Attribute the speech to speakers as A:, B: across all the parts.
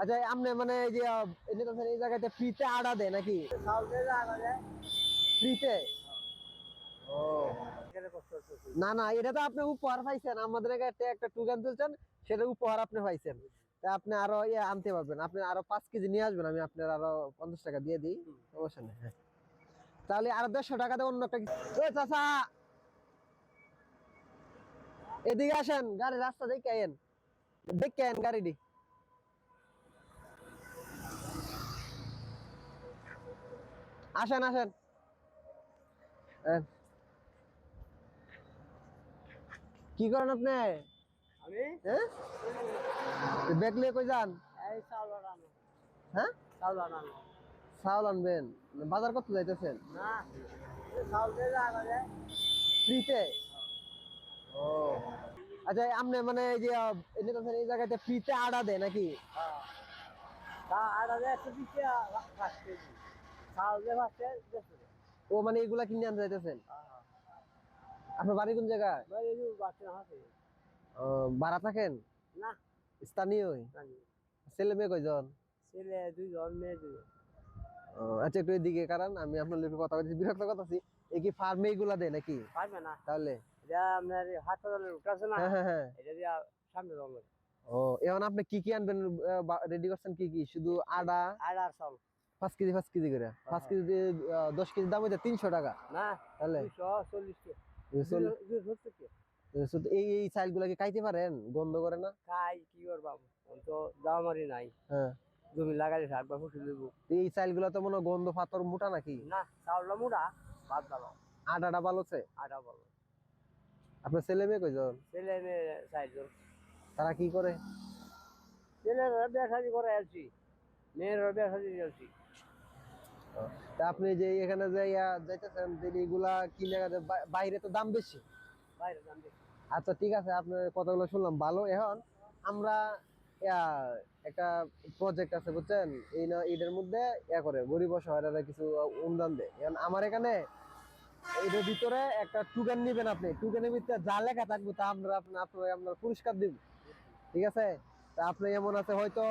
A: আচ্ছা আপনি মানে এই যে এই জায়গাতে ফ্রিতে আড়া দেয় নাকি? ফ্রিতে? না না এটা তো আপনি উপহার পাইছেন। আমাদের একটা টুকান তুলছেন সেটা উপহার আপনি পাইছেন। তা আপনি আরও ইয়ে আনতে পারবেন। আপনি আরও পাঁচ কেজি নিয়ে আসবেন আমি আপনার আরও পঞ্চাশ টাকা দিয়ে দিই। অবশ্যই নেই হ্যাঁ। তাহলে আরও দেড়শো টাকা টাকাতে অন্য একটা চাচা! এদিকে আসেন গাড়ি রাস্তা দেখে আইন দেখে আইন গাড়িটি। আসেন আসেন। কি করেন আপনি? হ্যাঁ ব্যাগ নিয়ে কই যান?
B: এই
A: হ্যাঁ?
B: চাউল
A: আনবেন। বাজার করতে যাইতেছেন? ফ্রিতে? ও। আচ্ছা আপনি মানে এই যে এই জায়গাতে ফ্রিতে আড়া দেয় নাকি?
B: হ্যাঁ। চাউল দিয়ে
A: ও মানে এগুলা কিনে আনতে যাইতেছেন?
B: হ্যাঁ।
A: আপনার বাড়ি কোন জায়গায়? ভাড়া থাকেন?
B: না।
A: স্থানীয়? ছেলে মেয়ে কয়জন?
B: ছেলে দুইজন মেয়ে দুইজন।
A: আচ্ছা একটু এদিকে কারণ আমি আপনার লোকের কথা বলছি বিরক্ত কথা আছি কি ফার্মে এগুলা দেয় নাকি?
B: না।
A: তাহলে?
B: এটা আপনার এই হাসপাতালের রুট আছে না?
A: হ্যাঁ হ্যাঁ
B: এটা দিয়ে সামনে জঙ্গল।
A: ও এখন আপনি কি কি আনবেন রেডি করছেন কি কি? শুধু আডা
B: আর আর চাউল
A: পাঁচ কেজি পাঁচ কেজি করে। পাঁচ কেজি আহ, দশ কেজি দাম হইতে তিনশো টাকা।
B: না
A: তাহলে? এই এই চাইলগুলা কি খাইতে পারেন? গন্ধ করে না?
B: খাই কি তো দামারি নাই।
A: হ্যাঁ।
B: জমি একবার ফসল দেবো।
A: এই চাইলগুলা তো মনে হয় গন্ধ পাথর মোটা নাকি?
B: না চাউলটা মোটা ভাত ভালো।
A: আটাটা ভালোছে
B: আটা ভালো।
A: আপনার ছেলে মেয়ে কয়জন?
B: ছেলে মেয়ে চারজন।
A: তারা কি করে?
B: ছেলেরা বিয়া শাদি করে আসছি মেয়েরা
A: তা আপনি যে এখানে যাইতেছেন এগুলা কিনে বাইরে তো দাম বেশি।
B: বাইরে দাম দেখি
A: আচ্ছা ঠিক আছে আপনার কথাগুলো শুনলাম ভালো। এখন আমরা একটা প্রজেক্ট আছে বুঝছেন? এই না এটার মধ্যে ইয়া করে গরিব অসহায়রা কিছু অনুদান দেয়। এখন আমার এখানে এটার ভিতরে একটা টুকেন নিবেন আপনি। টুকেনের ভিতরে যা লেখা থাকবে তা আমরা আপনার আপনার আপনার পুরস্কার দিব। ঠিক আছে? তা আপনি এমন আছে হয়তো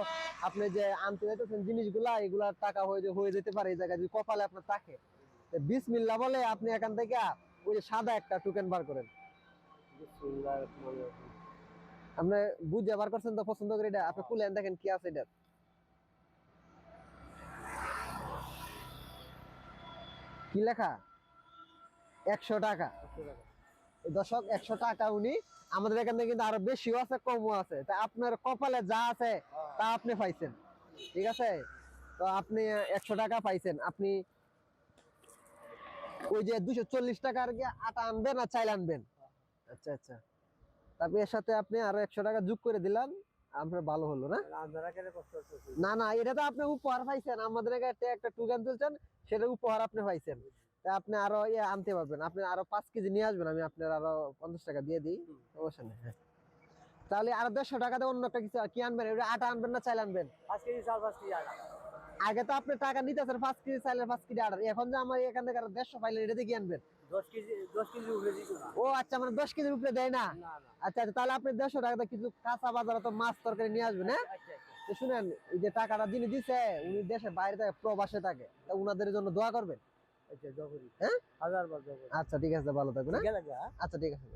A: আপনি যে আনতে যাইতেছেন জিনিসগুলা এগুলার টাকা হয়ে হয়ে যেতে পারে এই জায়গায় যদি কপালে আপনার থাকে বিসমিল্লা বলে আপনি এখান থেকে ওই যে সাদা একটা টুকেন বার করেন। আপনি বুঝে বার করছেন তো পছন্দ করে এটা? আপনি খুলেন দেখেন কি আছে এটা। কি লেখা? একশো টাকা। দর্শক একশো টাকা উনি। আমাদের এখানে কিন্তু আরও বেশিও আছে কমও আছে। তা আপনার কপালে যা আছে তা আপনি পাইছেন। ঠিক আছে? তো আপনি একশো টাকা পাইছেন। আপনি ওই যে দুশো চল্লিশ টাকার কি আটা আনবেন আর চাইল আনবেন। আচ্ছা আচ্ছা। তারপরে এর সাথে আপনি আরও একশো টাকা যোগ করে দিলাম আপনার ভালো হলো না? না না এটা তো আপনি উপহার পাইছেন। আমাদের একটা টুকান তুলছেন সেটা উপহার আপনি পাইছেন। আপনি আরও ইয়ে আনতে পারবেন। আপনি আরও পাঁচ কেজি নিয়ে আসবেন আমি আপনার আরও পঞ্চাশ টাকা দিয়ে দিই। নেই হ্যাঁ। তাহলে আরও দেড়শো টাকাতে অন্য একটা কিছু কি আনবেন? ওটা আটা আনবেন না চাইল আনবেন?
B: পাঁচ কেজি চাল পাঁচ কেজি আটা।
A: আগে তো আপনি টাকা নিতেছেন পাঁচ কেজি চাইলের পাঁচ কেজি আটা। এখন যে আমার এখান থেকে আরও দেড়শো পাইলেন এটা দিয়ে কি আনবেন? ও আচ্ছা মানে দশ কেজির উপরে দেয় না? আচ্ছা আচ্ছা তাহলে আপনি দেড়শো টাকাতে কিছু কাঁচা বাজারে তো মাছ তরকারি নিয়ে আসবেন হ্যাঁ?
B: আচ্ছা আচ্ছা।
A: তো শুনেন এই যে টাকাটা যিনি দিছে উনি দেশে বাইরে থাকে প্রবাসে থাকে। তা উনাদের জন্য দোয়া করবেন। হ্যাঁ?
B: হাজার বার
A: আচ্ছা ঠিক আছে ভালো থাকবেন হ্যাঁ? আচ্ছা ঠিক আছে